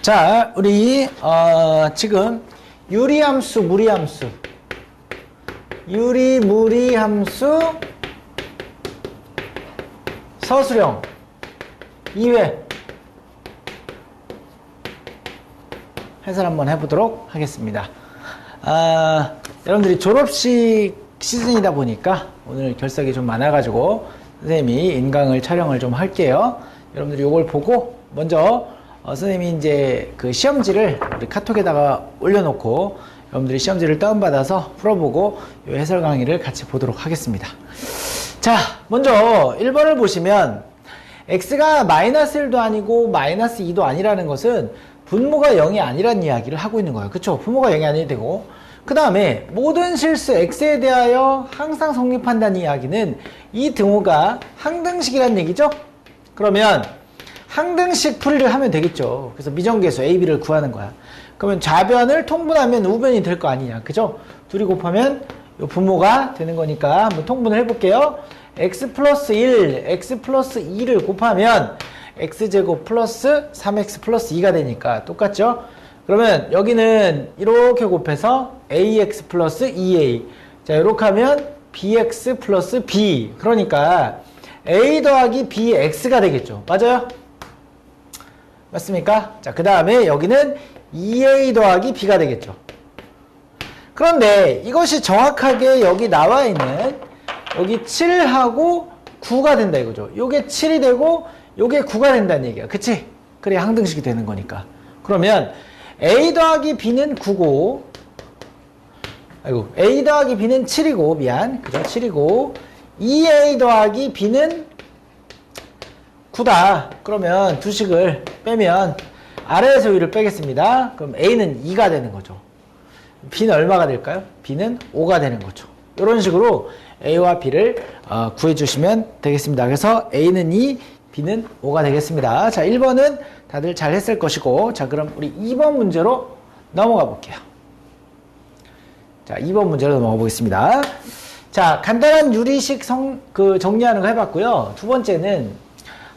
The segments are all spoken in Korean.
자, 우리 어, 지금 유리함수, 무리함수, 유리, 무리함수, 서술형 2회 해설 한번 해보도록 하겠습니다. 아, 여러분들이 졸업식 시즌이다 보니까 오늘 결석이 좀 많아가지고 선생님이 인강을 촬영을 좀 할게요. 여러분들이 이걸 보고 먼저 어, 선생님이 이제 그 시험지를 우리 카톡에다가 올려놓고 여러분들이 시험지를 다운받아서 풀어보고 이 해설 강의를 같이 보도록 하겠습니다. 자, 먼저 1번을 보시면 x가 마이너스 1도 아니고 마이너스 2도 아니라는 것은 분모가 0이 아니라는 이야기를 하고 있는 거예요. 그쵸? 분모가 0이 아니야 되고 그 다음에 모든 실수 x에 대하여 항상 성립한다는 이야기는 이 등호가 항등식이라는 얘기죠? 그러면 항등식 풀이를 하면 되겠죠. 그래서 미정계수 a, b를 구하는 거야. 그러면 좌변을 통분하면 우변이 될 거 아니냐. 그죠? 둘이 곱하면 요 분모가 되는 거니까 한번 통분을 해볼게요. x 플러스 1, x 플러스 2를 곱하면 x제곱 플러스 3x 플러스 2가 되니까 똑같죠? 그러면 여기는 이렇게 곱해서 ax 플러스 2a 자 이렇게 하면 bx 플러스 b 그러니까 a 더하기 bx가 되겠죠 맞아요? 맞습니까? 자 그 다음에 여기는 2a 더하기 b가 되겠죠. 그런데 이것이 정확하게 여기 나와 있는 여기 7하고 9가 된다 이거죠. 요게 7이 되고 요게 9가 된다는 얘기야. 그치? 그래 항등식이 되는 거니까. 그러면 a 더하기 b는 9고 아이고 a 더하기 b는 7이고 미안. 그죠? 7이고 2a 더하기 b는 9다. 그러면 두 식을 빼면 아래에서 위를 빼겠습니다. 그럼 a는 2가 되는 거죠. B는 얼마가 될까요? b는 5가 되는 거죠. 이런 식으로 a와 b를 어, 구해주시면 되겠습니다. 그래서 a는 2 b는 5가 되겠습니다. 자 1번은 다들 잘 했을 것이고 자 그럼 우리 2번 문제로 넘어가 볼게요. 자 2번 문제로 넘어가 보겠습니다. 자 간단한 유리식 성, 그 정리하는 거 해봤고요. 두 번째는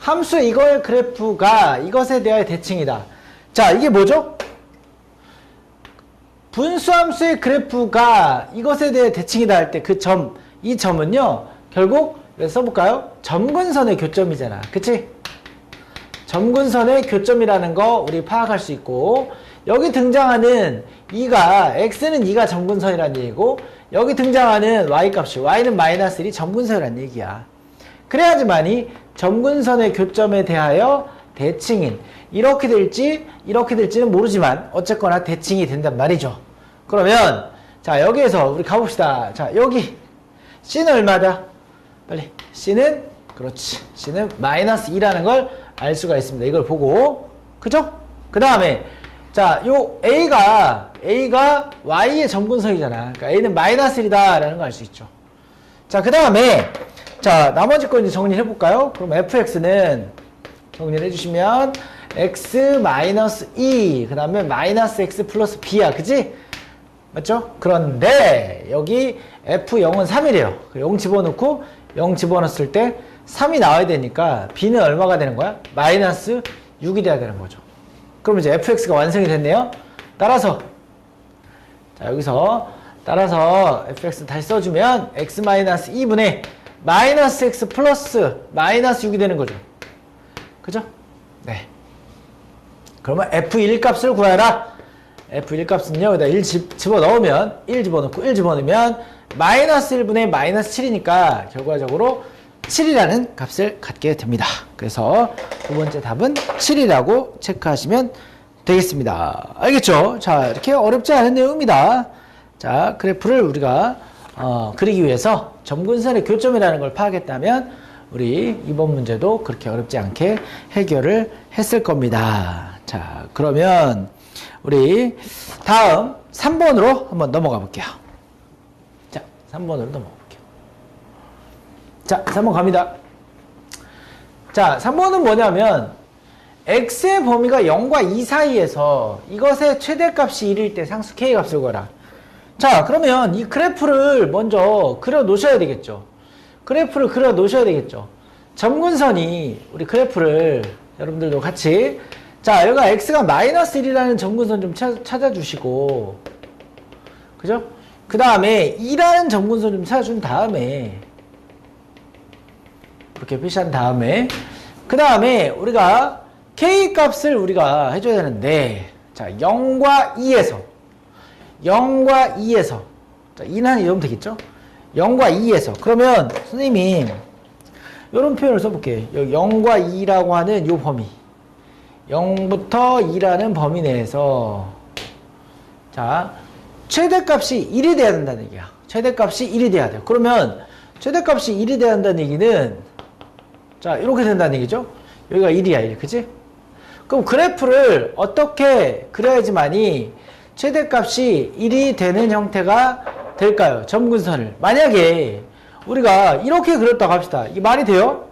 함수 이거의 그래프가 이것에 대하여 대칭이다 자 이게 뭐죠? 분수함수의 그래프가 이것에 대해 대칭이다 할 때 그 점, 이 점은요, 결국, 써볼까요? 점근선의 교점이잖아. 그치? 점근선의 교점이라는 거 우리 파악할 수 있고, 여기 등장하는 2가, x는 2가 점근선이라는 얘기고, 여기 등장하는 y값이, y는 마이너스 1이 점근선이라는 얘기야. 그래야지만이 점근선의 교점에 대하여 대칭인, 이렇게 될지 이렇게 될지는 모르지만 어쨌거나 대칭이 된단 말이죠. 그러면 자 여기에서 우리 가봅시다. 자 여기 C는 얼마다? 빨리 C는 그렇지 C는 마이너스 2라는 걸 알 수가 있습니다. 이걸 보고 그죠? 그 다음에 자 요 A가 A가 Y의 점근선이잖아. 그러니까 A는 마이너스 1이다 라는 걸 알 수 있죠. 자 그 다음에 자 나머지 거 이제 정리해 볼까요? 그럼 fx는 정리를 해주시면 x 마이너스 2, 그 다음에 마이너스 x 플러스 b야, 그지? 맞죠? 그런데 여기 f0은 3이래요. 0 집어넣고 0 집어넣었을 때 3이 나와야 되니까 b는 얼마가 되는 거야? 마이너스 6이 돼야 되는 거죠. 그럼 이제 fx가 완성이 됐네요. 따라서 자 여기서 따라서 fx 다시 써주면 x 마이너스 2분의 마이너스 x 플러스 마이너스 6이 되는 거죠. 그죠? 네. 그러면 F1 값을 구하라. F1 값은요, 여기다 1 집, 집어넣으면, 1 집어넣고 1 집어넣으면, 마이너스 1분의 마이너스 7이니까 결과적으로 7이라는 값을 갖게 됩니다. 그래서 두 번째 답은 7이라고 체크하시면 되겠습니다. 알겠죠? 자, 이렇게 어렵지 않은 내용입니다. 자, 그래프를 우리가 어, 그리기 위해서 점근선의 교점이라는 걸 파악했다면 우리 이번 문제도 그렇게 어렵지 않게 해결을 했을 겁니다. 자, 그러면 우리 다음 3번으로 한번 넘어가 볼게요. 자, 3번으로 넘어가 볼게요. 자, 3번 갑니다. 자, 3번은 뭐냐면 x의 범위가 0과 2 사이에서 이것의 최대값이 1일 때 상수 k 값을 구하라. 자, 그러면 이 그래프를 먼저 그려 놓으셔야 되겠죠. 그래프를 그려 놓으셔야 되겠죠. 점근선이 우리 그래프를 여러분들도 같이 자, 여기가 x가 마이너스 1이라는 점근선 좀 찾, 찾아주시고, 그죠? 그 다음에 2라는 점근선 좀 찾아준 다음에, 이렇게 표시한 다음에, 그 다음에 우리가 k 값을 우리가 해줘야 되는데, 자, 0과 2에서, 0과 2에서, 자, 2는 이러면 되겠죠? 0과 2에서. 그러면 선생님이 이런 표현을 써볼게요. 여기 0과 2라고 하는 요 범위. 0부터 2라는 범위 내에서 자 최대값이 1이 돼야 된다는 얘기야. 최대값이 1이 돼야 돼요. 그러면 최대값이 1이 돼야 한다는 얘기는 자 이렇게 된다는 얘기죠. 여기가 1이야 1 그치? 그럼 그래프를 어떻게 그려야지만이 최대값이 1이 되는 형태가 될까요? 점근선을 만약에 우리가 이렇게 그렸다고 합시다. 이게 말이 돼요?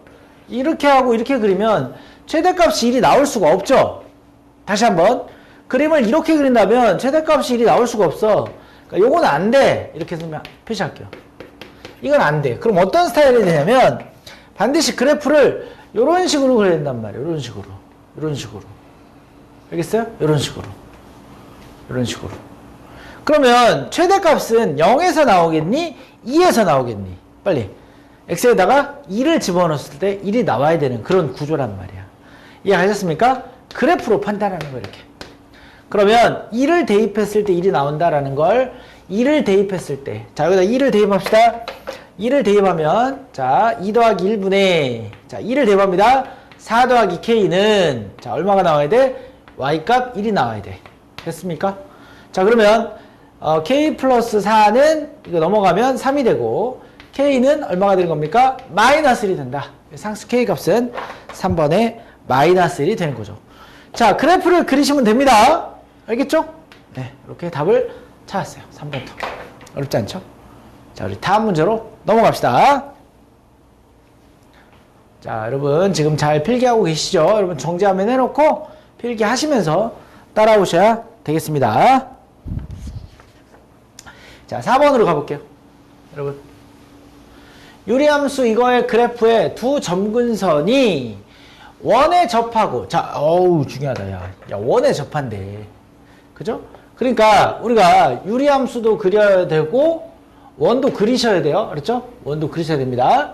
이렇게 하고 이렇게 그리면 최대값이 1이 나올 수가 없죠. 다시 한번 그림을 이렇게 그린다면 최대값이 1이 나올 수가 없어. 그러니까 요건 안 돼. 이렇게 해서 표시할게요. 이건 안 돼. 그럼 어떤 스타일이 되냐면 반드시 그래프를 이런 식으로 그려야 된단 말이에요. 이런 식으로. 이런 식으로. 알겠어요? 이런 식으로. 이런 식으로. 그러면 최대값은 0에서 나오겠니? 2에서 나오겠니? 빨리. x에다가 2를 집어넣었을 때 1이 나와야 되는 그런 구조란 말이야. 이해하셨습니까? 그래프로 판단하는 거 이렇게. 그러면 2를 대입했을 때 1이 나온다라는 걸 2를 대입했을 때. 자, 여기다 2를 대입합시다. 2를 대입하면 자, 2 더하기 1분의 자, 2를 대입합니다. 4 더하기 k는 자, 얼마가 나와야 돼? y값 1이 나와야 돼. 됐습니까? 자, 그러면 어, k 플러스 4는 이거 넘어가면 3이 되고 k는 얼마가 되는 겁니까? 마이너스 1이 된다. 상수 k 값은 3번에 마이너스 1이 되는 거죠. 자, 그래프를 그리시면 됩니다. 알겠죠? 네, 이렇게 답을 찾았어요. 3번부터. 어렵지 않죠? 자, 우리 다음 문제로 넘어갑시다. 자, 여러분 지금 잘 필기하고 계시죠? 여러분 정지화면 해놓고 필기하시면서 따라오셔야 되겠습니다. 자, 4번으로 가볼게요. 여러분. 유리함수 이거의 그래프의 두 점근선이 원에 접하고 자, 어우 중요하다 야. 야, 원에 접한대. 그죠? 그러니까 우리가 유리함수도 그려야 되고 원도 그리셔야 돼요. 그렇죠? 원도 그리셔야 됩니다.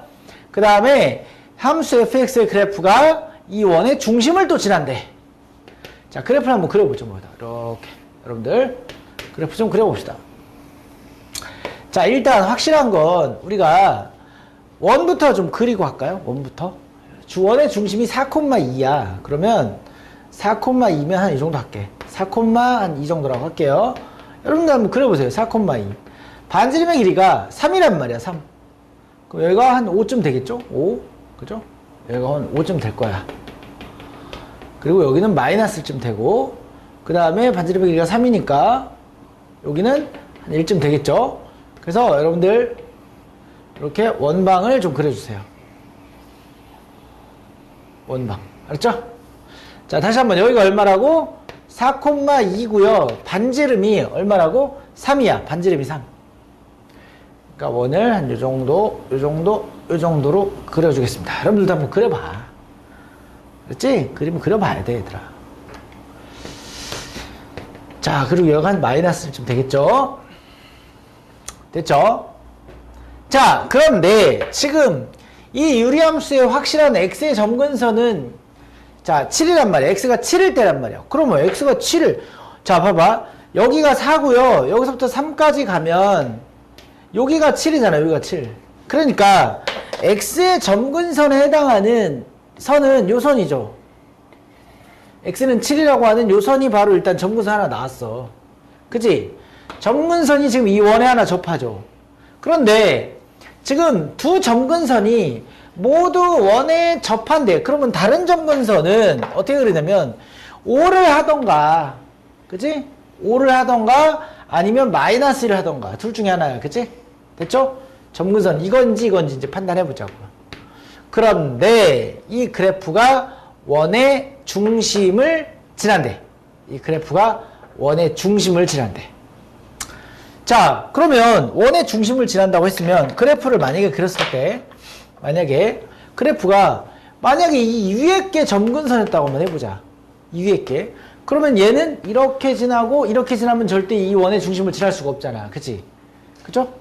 그 다음에 함수 fx의 그래프가 이 원의 중심을 또 지난대. 자, 그래프를 한번 그려보죠. 뭐다. 이렇게. 여러분들, 그래프 좀 그려봅시다. 자, 일단 확실한 건 우리가 원부터 좀 그리고 할까요? 원부터. 주원의 중심이 4,2야. 그러면 4,2면 한 이 정도 할게. 4,한 이 정도라고 할게요. 여러분들 한번 그려보세요. 4,2. 반지름의 길이가 3이란 말이야, 3. 그럼 여기가 한 5쯤 되겠죠? 5. 그죠? 여기가 한 5쯤 될 거야. 그리고 여기는 마이너스쯤 되고, 그 다음에 반지름의 길이가 3이니까, 여기는 한 1쯤 되겠죠? 그래서 여러분들, 이렇게 원방을 좀 그려주세요. 원방. 알았죠? 자, 다시 한번 여기가 얼마라고? 4,2고요. 반지름이 얼마라고? 3이야. 반지름이 3. 그러니까 원을 한 요 정도, 요 정도, 요 정도로 그려주겠습니다. 여러분들도 한번 그려봐. 그렇지? 그림 그려봐야 돼, 얘들아. 자, 그리고 여기 한 마이너스 좀 되겠죠? 됐죠? 자, 그런데 지금 이 유리함수의 확실한 x의 점근선은 자, 7이란 말이야. x가 7일 때란 말이야. 그러면 x가 7을 자, 봐봐. 여기가 4고요. 여기서부터 3까지 가면 여기가 7이잖아. 여기가 7. 그러니까 x의 점근선에 해당하는 선은 요 선이죠. x는 7이라고 하는 요 선이 바로 일단 점근선 하나 나왔어. 그지? 점근선이 지금 이 원에 하나 접하죠. 그런데 지금 두 점근선이 모두 원에 접한대. 그러면 다른 점근선은 어떻게 그리냐면 5를 하던가, 그지? 5를 하던가 아니면 마이너스를 하던가 둘 중에 하나야, 그지? 됐죠? 점근선 이건지 이건지 이제 판단해 보자고. 그런데 이 그래프가 원의 중심을 지난대. 이 그래프가 원의 중심을 지난대. 자, 그러면 원의 중심을 지난다고 했으면 그래프를 만약에 그렸을 때 만약에 그래프가 만약에 이 위에 게 점근선이었다고 한번 해보자. 이 위에 게. 그러면 얘는 이렇게 지나고 이렇게 지나면 절대 이 원의 중심을 지날 수가 없잖아. 그치? 그쵸?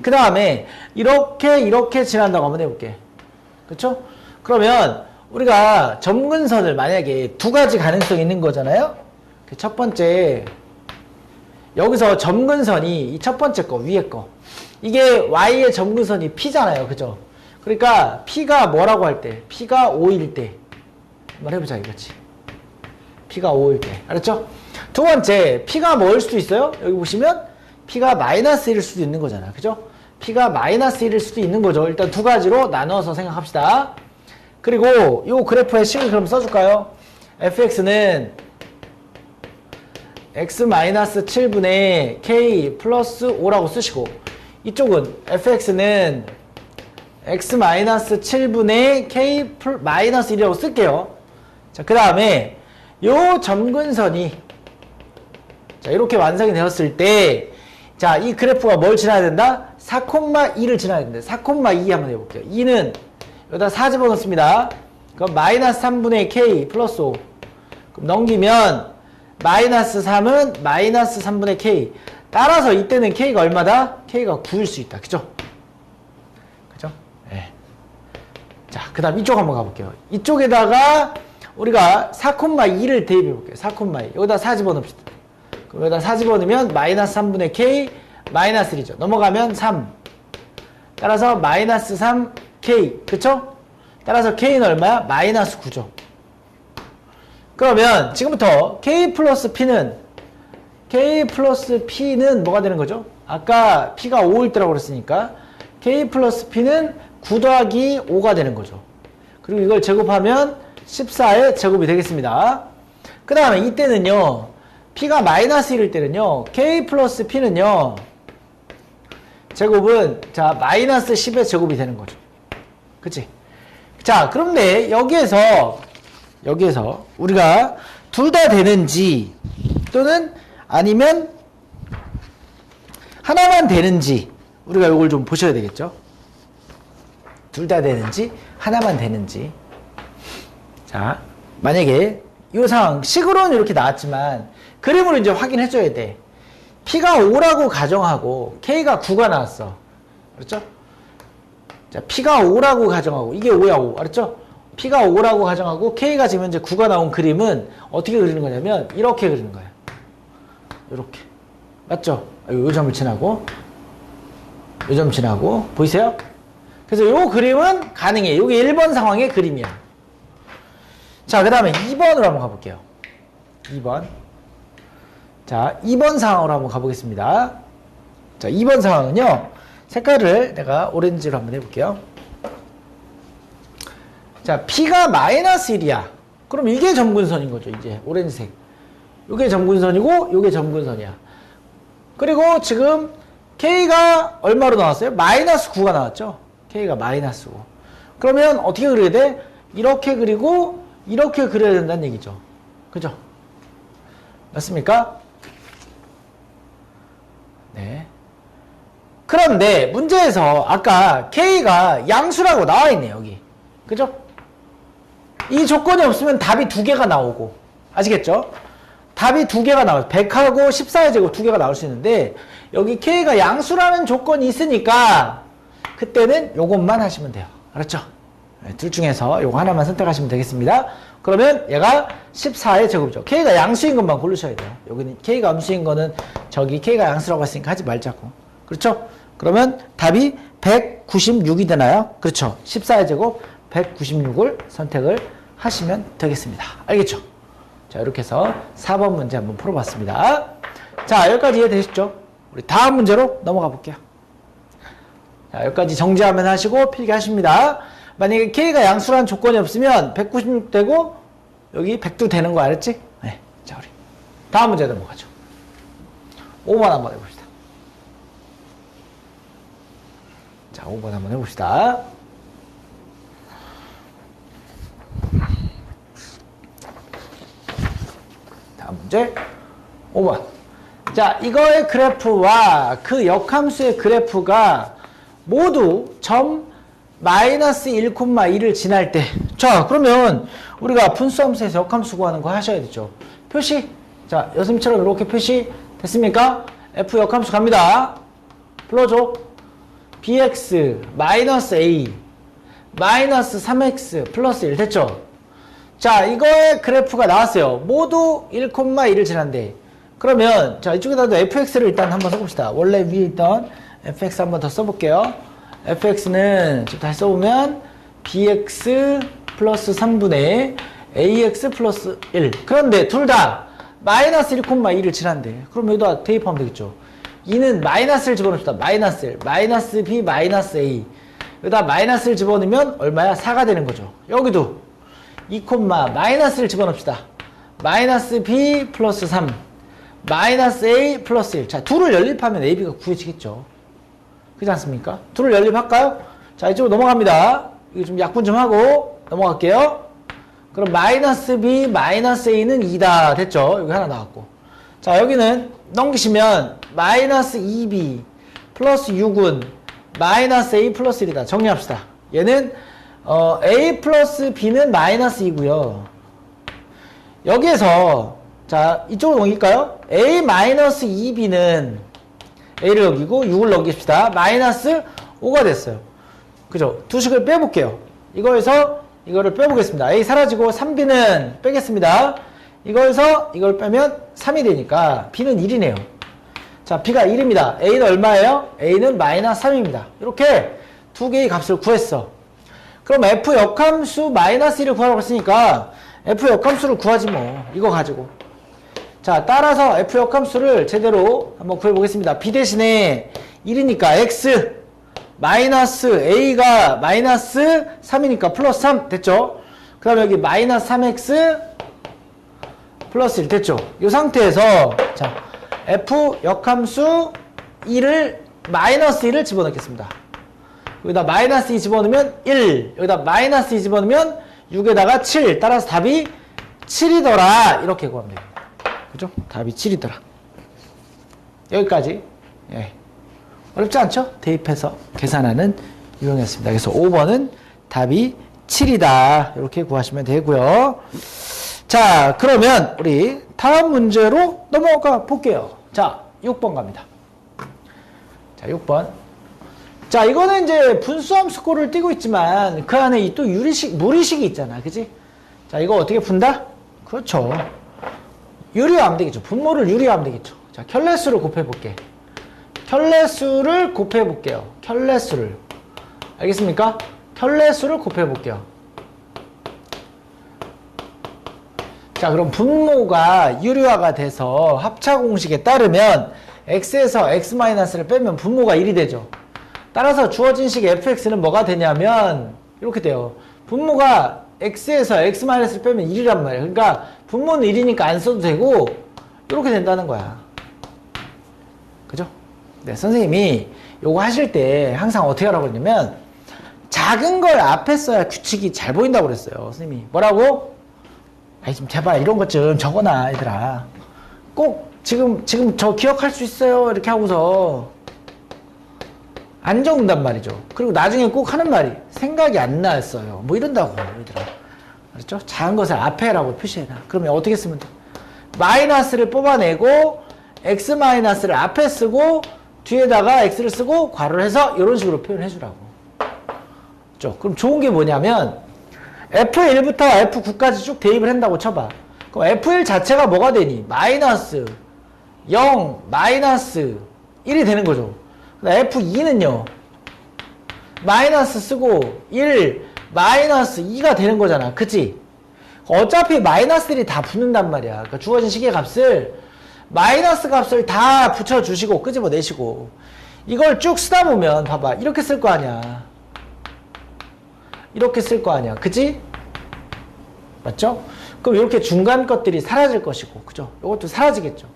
그 다음에 이렇게 이렇게 지난다고 한번 해볼게. 그쵸? 그러면 우리가 점근선을 만약에 두 가지 가능성이 있는 거잖아요. 그 첫 번째 여기서 점근선이 이 첫 번째 거 위에 거 이게 y의 점근선이 p잖아요. 그죠? 그러니까 p가 뭐라고 할 때 p가 5일 때 한번 해보자 이거지. p가 5일 때 알았죠? 두 번째 p가 뭐일 수도 있어요. 여기 보시면 p가 마이너스 1일 수도 있는 거잖아. 그죠? P가 마이너스 1일 수도 있는 거죠. 일단 두 가지로 나눠서 생각합시다. 그리고 이 그래프의 식을 그럼 써줄까요? fx는 x-7분의 k 플러스 5라고 쓰시고 이쪽은 fx는 x-7분의 k 플- 마이너스 1이라고 쓸게요. 자, 그 다음에 요 점근선이 자, 이렇게 완성이 되었을 때 자, 이 그래프가 뭘 지나야 된다? 4,2를 지나야 된다. 4,2 한번 해볼게요. 2는 여기다 4 집어넣습니다. 그럼 마이너스 3분의 k 플러스 5. 그럼 넘기면 마이너스 3은 마이너스 3분의 k. 따라서 이때는 k가 얼마다? k가 9일 수 있다. 그죠? 그죠? 예. 자, 그 다음 이쪽 한번 가볼게요. 이쪽에다가 우리가 4,2를 대입해 볼게요. 4,2. 여기다 4 집어넣읍시다. 그럼 여기다 4 집어넣으면 마이너스 3분의 k 마이너스 1이죠. 넘어가면 3. 따라서 마이너스 3k. 그쵸? 따라서 k는 얼마야? 마이너스 9죠. 그러면 지금부터 k 플러스 p는 k 플러스 p는 뭐가 되는 거죠? 아까 p가 5일 때라고 그랬으니까 k 플러스 p는 9 더하기 5가 되는 거죠. 그리고 이걸 제곱하면 14의 제곱이 되겠습니다. 그 다음에 이때는요. P가 마이너스 1일 때는요. k 플러스 p는요. 제곱은 자 마이너스 10의 제곱이 되는 거죠. 그치? 자 그런데 여기에서 여기에서 우리가 둘 다 되는지 또는 아니면 하나만 되는지 우리가 이걸 좀 보셔야 되겠죠. 둘 다 되는지 하나만 되는지 자 만약에 이 상황 식으로는 이렇게 나왔지만 그림으로 이제 확인해 줘야 돼. P가 5라고 가정하고 K가 9가 나왔어. 그렇죠? 자, P가 5라고 가정하고 이게 5야 5. 알았죠? P가 5라고 가정하고 K가 지금 현재 9가 나온 그림은 어떻게 그리는 거냐면 이렇게 그리는 거야. 이렇게. 맞죠? 아, 요 점을 지나고 요 점 지나고 보이세요? 그래서 요 그림은 가능해. 요게 1번 상황의 그림이야. 자, 그 다음에 2번으로 한번 가볼게요. 2번. 자, 2번 상황으로 한번 가보겠습니다. 자, 2번 상황은요. 색깔을 내가 오렌지로 한번 해볼게요. 자, P가 마이너스 1이야. 그럼 이게 점근선인 거죠, 이제. 오렌지색. 이게 점근선이고, 이게 점근선이야. 그리고 지금 K가 얼마로 나왔어요? 마이너스 9가 나왔죠? K가 마이너스 9. 그러면 어떻게 그려야 돼? 이렇게 그리고, 이렇게 그려야 된다는 얘기죠. 그죠? 맞습니까? 네. 그런데 문제에서 아까 K가 양수라고 나와 있네, 여기. 그죠? 이 조건이 없으면 답이 두 개가 나오고. 아시겠죠? 답이 두 개가 나와요. 100하고 14의 제곱 두 개가 나올 수 있는데, 여기 K가 양수라는 조건이 있으니까, 그때는 요것만 하시면 돼요. 알았죠? 네, 둘 중에서 요거 하나만 선택하시면 되겠습니다. 그러면 얘가 14의 제곱이죠. K가 양수인 것만 고르셔야 돼요. 여기는 K가 음수인 거는 저기 K가 양수라고 했으니까 하지 말자고. 그렇죠? 그러면 답이 196이 되나요? 그렇죠. 14의 제곱 196을 선택을 하시면 되겠습니다. 알겠죠? 자, 이렇게 해서 4번 문제 한번 풀어봤습니다. 자, 여기까지 이해되셨죠? 우리 다음 문제로 넘어가 볼게요. 자, 여기까지 정지하면 하시고 필기하십니다. 만약에 K가 양수라는 조건이 없으면 196 되고 여기 100도 되는 거 알았지? 네. 자, 우리 다음 문제 넘어가죠. 5번 한번 해봅시다. 자, 5번 한번 해봅시다. 다음 문제 5번. 자, 이거의 그래프와 그 역함수의 그래프가 모두 점 마이너스 1,1을 지날 때 자, 그러면 우리가 분수함수에서 역함수 구하는 거 하셔야 되죠. 표시. 자, 여sim처럼 이렇게 표시 됐습니까? f 역함수 갑니다. 불러줘. Bx 마이너스 a 마이너스 3x 플러스 1 됐죠? 자, 이거의 그래프가 나왔어요. 모두 1,1을 지난데. 그러면 자, 이쪽에다도 fx를 일단 한번 써봅시다. 원래 위에 있던 fx 한번 더 써볼게요. fx는 지금 다시 써보면 bx 플러스 3분의 ax 플러스 1. 그런데 둘 다 마이너스 1,2를 지난데. 그럼 여기다 대입하면 되겠죠. 2는 마이너스를 집어넣읍시다. 마이너스 1. 마이너스 b 마이너스 a. 여기다 마이너스를 집어넣으면 얼마야? 4가 되는 거죠. 여기도 2, 마이너스를 집어넣읍시다. 마이너스 b 플러스 3. 마이너스 a 플러스 1. 자, 둘을 연립하면 ab가 구해지겠죠. 그렇지 않습니까? 둘을 연립할까요? 자, 이쪽으로 넘어갑니다. 이거 좀 약분 좀 하고 넘어갈게요. 그럼 마이너스 b 마이너스 a는 2다. 됐죠? 여기 하나 나왔고. 자, 여기는 넘기시면 마이너스 2b 플러스 6은 마이너스 a 플러스 1이다. 정리합시다. 얘는 어, a 플러스 b는 마이너스 2고요. 여기에서 자 이쪽으로 넘길까요? a 마이너스 2b는 a를 넘기고 6을 넘깁시다. 마이너스 5가 됐어요. 그죠? 두 식을 빼볼게요. 이거에서 이거를 빼보겠습니다. a 사라지고 3b는 빼겠습니다. 이거에서 이걸 빼면 3이 되니까 b는 1이네요. 자, b가 1입니다. a는 얼마예요? a는 마이너스 3입니다. 이렇게 두 개의 값을 구했어. 그럼 f 역함수 마이너스 1을 구하라고 했으니까 f 역함수를 구하지 뭐. 이거 가지고. 자, 따라서 f 역함수를 제대로 한번 구해보겠습니다. b 대신에 1이니까 x 마이너스 a가 마이너스 3이니까 플러스 3 됐죠? 그 다음에 여기 마이너스 3x 플러스 1 됐죠? 이 상태에서 자 f 역함수 2를 마이너스 1을 집어넣겠습니다. 여기다 마이너스 2 집어넣으면 1 여기다 마이너스 2 집어넣으면 6에다가 7 따라서 답이 7이더라 이렇게 구하면 됩니다. 그죠? 답이 7이더라. 여기까지 예. 어렵지 않죠? 대입해서 계산하는 유형이었습니다. 그래서 5번은 답이 7이다. 이렇게 구하시면 되고요. 자, 그러면 우리 다음 문제로 넘어가 볼게요. 자, 6번 갑니다. 자, 6번. 자, 이거는 이제 분수함수 꼴을 띄고 있지만 그 안에 이또 유리식, 무리식이 있잖아. 그지? 자, 이거 어떻게 푼다? 그렇죠. 유리화하면 되겠죠. 분모를 유리화하면 되겠죠. 자, 켤레수를 곱해볼게. 켤레수를 곱해볼게요. 켤레수를. 알겠습니까? 켤레수를 곱해볼게요. 자, 그럼 분모가 유리화가 돼서 합차 공식에 따르면 x에서 x-를 빼면 분모가 1이 되죠. 따라서 주어진 식 fx는 뭐가 되냐면 이렇게 돼요. 분모가 x에서 x-를 빼면 1이란 말이에요. 그러니까 분모는 1이니까 안 써도 되고 이렇게 된다는 거야. 그죠? 네, 선생님이 요거 하실 때 항상 어떻게 하라고 그러냐면 작은 걸 앞에 써야 규칙이 잘 보인다고 그랬어요. 선생님이 뭐라고? 아이 좀 제발 이런 것 좀 적어놔 얘들아. 꼭 지금 지금 저 기억할 수 있어요 이렇게 하고서 안 적는단 말이죠. 그리고 나중에 꼭 하는 말이 생각이 안 났어요. 뭐 이런다고 얘들아. 알았죠? 작은 것을 앞에라고 표시해놔. 그러면 어떻게 쓰면 돼? 마이너스를 뽑아내고 x 마이너스를 앞에 쓰고 뒤에다가 x를 쓰고 괄호를 해서 이런 식으로 표현해 주라고. 그럼 좋은 게 뭐냐면 F1부터 F9까지 쭉 대입을 한다고 쳐봐. 그럼 F1 자체가 뭐가 되니? 마이너스 0, 마이너스 1이 되는 거죠. F2는요. 마이너스 쓰고 1, 마이너스 2가 되는 거잖아. 그치? 어차피 마이너스들이 다 붙는단 말이야. 그러니까 주어진 식의 값을 마이너스 값을 다 붙여주시고 끄집어내시고 이걸 쭉 쓰다 보면 봐봐 이렇게 쓸 거 아니야 이렇게 쓸 거 아니야 그지? 맞죠? 그럼 이렇게 중간 것들이 사라질 것이고 그죠? 이것도 사라지겠죠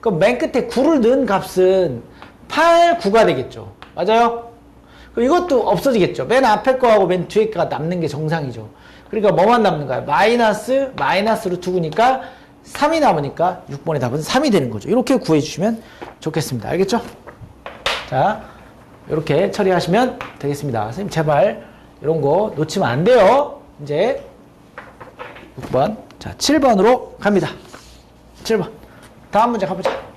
그럼 맨 끝에 9를 넣은 값은 8, 9가 되겠죠 맞아요? 그럼 이것도 없어지겠죠 맨 앞에 거하고 맨 뒤에 거가 남는 게 정상이죠 그러니까 뭐만 남는 거야 마이너스 마이너스로 두고니까 3이 남으니까 6번의 답은 3이 되는 거죠. 이렇게 구해주시면 좋겠습니다. 알겠죠? 자, 이렇게 처리하시면 되겠습니다. 선생님, 제발 이런 거 놓치면 안 돼요. 이제 6번. 자, 7번으로 갑니다. 7번. 다음 문제 가보자.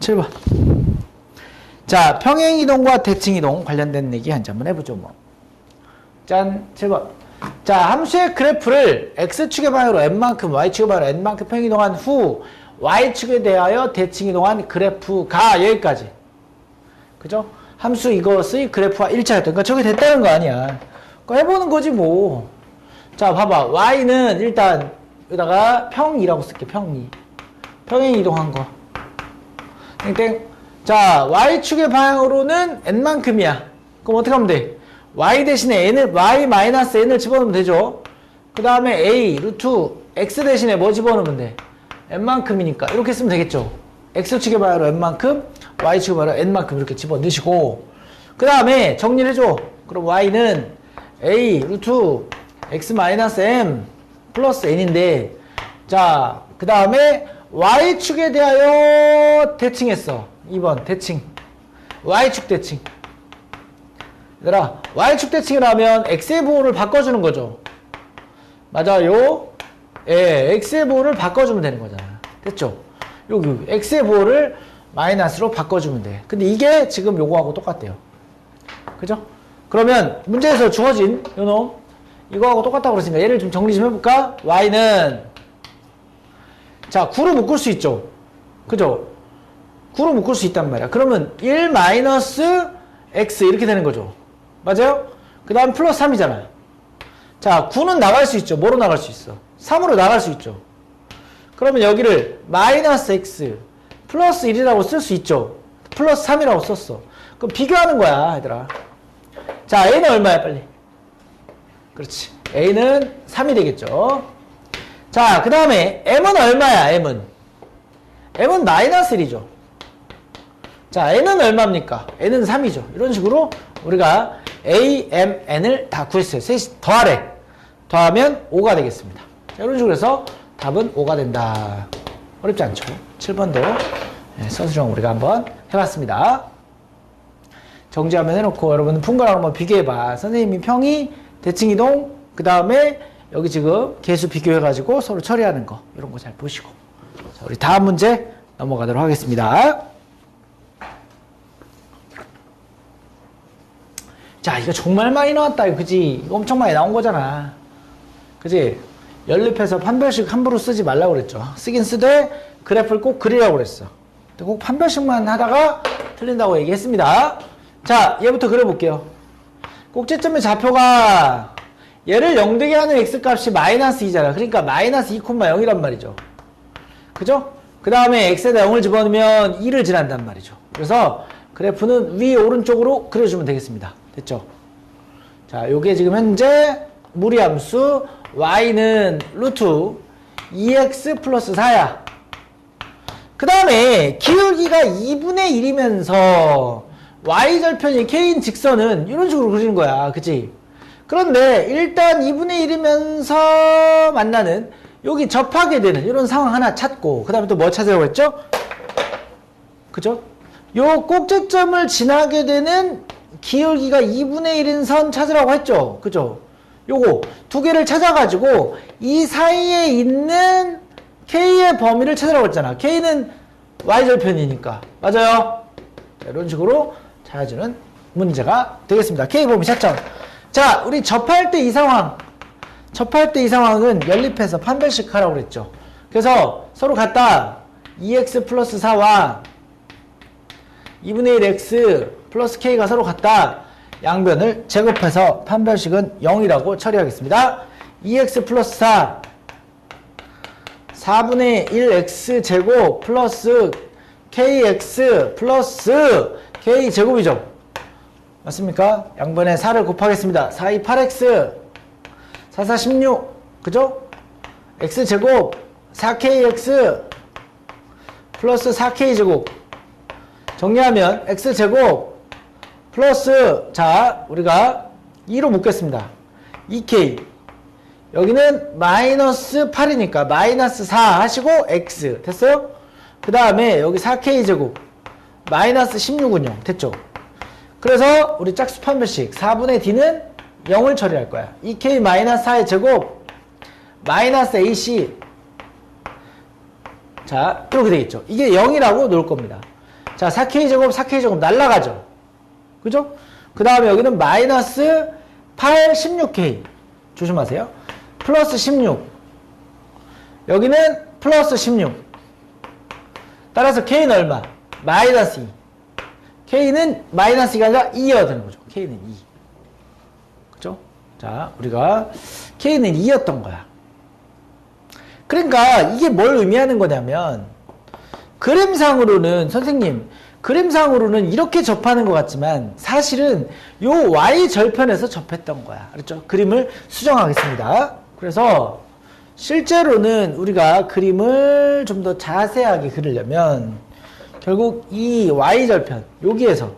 칠번 자, 평행이동과 대칭이동 관련된 얘기 한번 해보죠, 뭐. 짠, 7번. 자, 함수의 그래프를 x축의 방향으로 n만큼, y축의 방향으로 n만큼 평행이동한 후, y축에 대하여 대칭이동한 그래프가 여기까지. 그죠? 함수 이것의 그래프와 일치하였다. 그러니까 저게 됐다는 거 아니야. 그거 해보는 거지, 뭐. 자, 봐봐. y는 일단, 여기다가 평이라고 쓸게, 평이. 평행 이동한 거. 땡땡. 자, y축의 방향으로는 n만큼이야. 그럼 어떻게 하면 돼? y 대신에 n을, y 마이너스 n을 집어넣으면 되죠. 그 다음에 a, 루트, x 대신에 뭐 집어넣으면 돼? n만큼이니까. 이렇게 쓰면 되겠죠. x축의 방향으로 n만큼, y축의 방향으로 n만큼 이렇게 집어넣으시고. 그 다음에 정리를 해줘. 그럼 y는 a, 루트, x 마이너스 m, 플러스 n인데, 자, 그 다음에 y축에 대하여 대칭했어. 2번 대칭. y축 대칭. 얘들아, y축 대칭을 하면 x의 부호를 바꿔주는 거죠. 맞아요. 예, x의 부호를 바꿔주면 되는 거잖아. 됐죠? 여기 x의 부호를 마이너스로 바꿔주면 돼. 근데 이게 지금 요거하고 똑같대요. 그죠? 그러면 문제에서 주어진 요놈 이거하고 똑같다고 그랬으니까 얘를 좀 정리 좀 해볼까? y는 자 9로 묶을 수 있죠. 그죠? 9로 묶을 수 있단 말이야. 그러면 1 마이너스 x 이렇게 되는 거죠. 맞아요? 그 다음 플러스 3이잖아요. 자 9는 나갈 수 있죠. 뭐로 나갈 수 있어? 3으로 나갈 수 있죠. 그러면 여기를 마이너스 x 플러스 1이라고 쓸 수 있죠. 플러스 3이라고 썼어. 그럼 비교하는 거야, 얘들아. 자, a는 얼마야, 빨리? 그렇지. a는 3이 되겠죠. 자, 그 다음에 m은 얼마야, m은? m은 마이너스 1이죠. 자, n은 얼마입니까? n은 3이죠. 이런 식으로 우리가 a, m, n을 다 구했어요. 셋이 더하래. 더하면 5가 되겠습니다. 자, 이런 식으로 해서 답은 5가 된다. 어렵지 않죠? 7번도 서술형 우리가 한번 해봤습니다. 정지하면 해놓고 여러분 분거랑 한번 비교해봐. 선생님이 평이 대칭이동 그 다음에 여기 지금 개수 비교해가지고 서로 처리하는 거 이런 거 잘 보시고 자, 우리 다음 문제 넘어가도록 하겠습니다. 자 이거 정말 많이 나왔다 그지 엄청 많이 나온 거잖아 그지 연립해서 판별식 함부로 쓰지 말라고 그랬죠 쓰긴 쓰되 그래프를 꼭 그리라고 그랬어. 꼭 판별식만 하다가 틀린다고 얘기했습니다. 자 얘부터 그려볼게요. 꼭지점의 좌표가 얘를 0되게 하는 x값이 마이너스 2잖아. 그러니까 마이너스 2,0이란 말이죠. 그죠? 그 다음에 x에다 0을 집어넣으면 2를 지난단 말이죠. 그래서 그래프는 위 오른쪽으로 그려주면 되겠습니다. 됐죠? 자, 요게 지금 현재 무리함수 y는 루트 2x 플러스 4야. 그 다음에 기울기가 2분의 1이면서 y절편이 k인 직선은 이런 식으로 그리는 거야. 그치? 그런데 일단 2분의 1이면서 만나는 여기 접하게 되는 이런 상황 하나 찾고 그 다음에 또 뭐 찾으라고 했죠? 그죠? 요 꼭지점을 지나게 되는 기울기가 2분의 1인 선 찾으라고 했죠. 그죠? 요거 두 개를 찾아가지고 이 사이에 있는 K의 범위를 찾으라고 했잖아. K는 Y절편이니까. 맞아요? 자, 이런 식으로 찾아주는 문제가 되겠습니다. K 범위 찾점. 자, 우리 접할 때 이 상황. 접할 때 이 상황은 연립해서 판별식 하라고 그랬죠. 그래서 서로 갖다 2x 플러스 4와 2분의 1x 플러스 k가 서로 같다. 양변을 제곱해서 판별식은 0이라고 처리하겠습니다. 2x 플러스 4 4분의 1x 제곱 플러스 kx 플러스 k 제곱이죠. 맞습니까? 양변에 4를 곱하겠습니다. 4, 2, 8x 4, 4, 16 그죠? x 제곱 4kx 플러스 4k 제곱 정리하면 x제곱 플러스 자 우리가 2로 묶겠습니다. 2k 여기는 마이너스 8이니까 마이너스 4 하시고 x 됐어요? 그 다음에 여기 4k 제곱 마이너스 16은요 됐죠? 그래서 우리 짝수 판별식 4분의 d는 0을 처리할 거야. 2k 마이너스 4의 제곱 마이너스 ac 자 이렇게 되겠죠. 이게 0이라고 놓을 겁니다. 자 4k 제곱 4k 제곱 날라가죠. 그죠? 그 다음에 여기는 마이너스 8 16k 조심하세요. 플러스 16 여기는 플러스 16 따라서 k는 얼마? 마이너스 2 k는 마이너스 2가 아니라 2여야 되는 거죠. k는 2 그죠? 자, 우리가 K는 2였던 거야. 그러니까 이게 뭘 의미하는 거냐면 그림상으로는 선생님 그림상으로는 이렇게 접하는 것 같지만 사실은 요 Y 절편에서 접했던 거야. 그렇죠? 그림을 수정하겠습니다. 그래서 실제로는 우리가 그림을 좀 더 자세하게 그리려면 결국 이 Y 절편 여기에서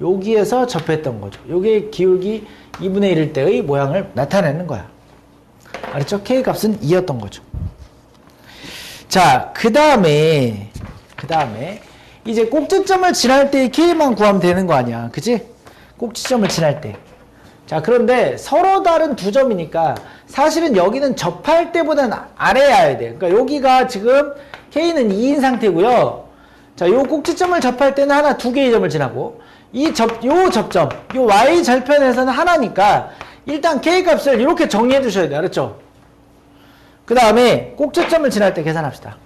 여기에서 접했던 거죠. 요게 기울기 2분의 1일 때의 모양을 나타내는 거야. 알았죠? K 값은 2였던 거죠. 자, 그 다음에, 그 다음에, 이제 꼭지점을 지날 때 K만 구하면 되는 거 아니야. 그치? 꼭지점을 지날 때. 자, 그런데 서로 다른 두 점이니까 사실은 여기는 접할 때보다는 아래야 돼. 그러니까 여기가 지금 K는 2인 상태고요. 자, 요 꼭지점을 접할 때는 하나 두 개의 점을 지나고 이 접, 요 접점, 요 Y 절편에서는 하나니까 일단 K 값을 이렇게 정리해 주셔야 돼요. 알았죠? 그 다음에 꼭지점을 지날 때 계산합시다.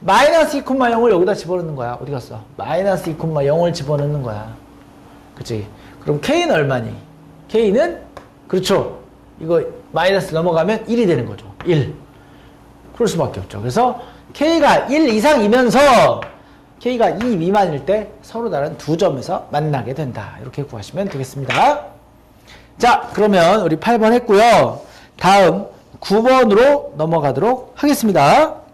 마이너스 2,0을 여기다 집어넣는 거야. 어디 갔어? 마이너스 2,0을 집어넣는 거야. 그치? 그럼 K는 얼마니? K는, 그렇죠. 이거 마이너스 넘어가면 1이 되는 거죠. 1. 그럴 수밖에 없죠. 그래서 K가 1 이상이면서 K가 2 미만일 때 서로 다른 두 점에서 만나게 된다. 이렇게 구하시면 되겠습니다. 자, 그러면 우리 8번 했고요. 다음 9번으로 넘어가도록 하겠습니다.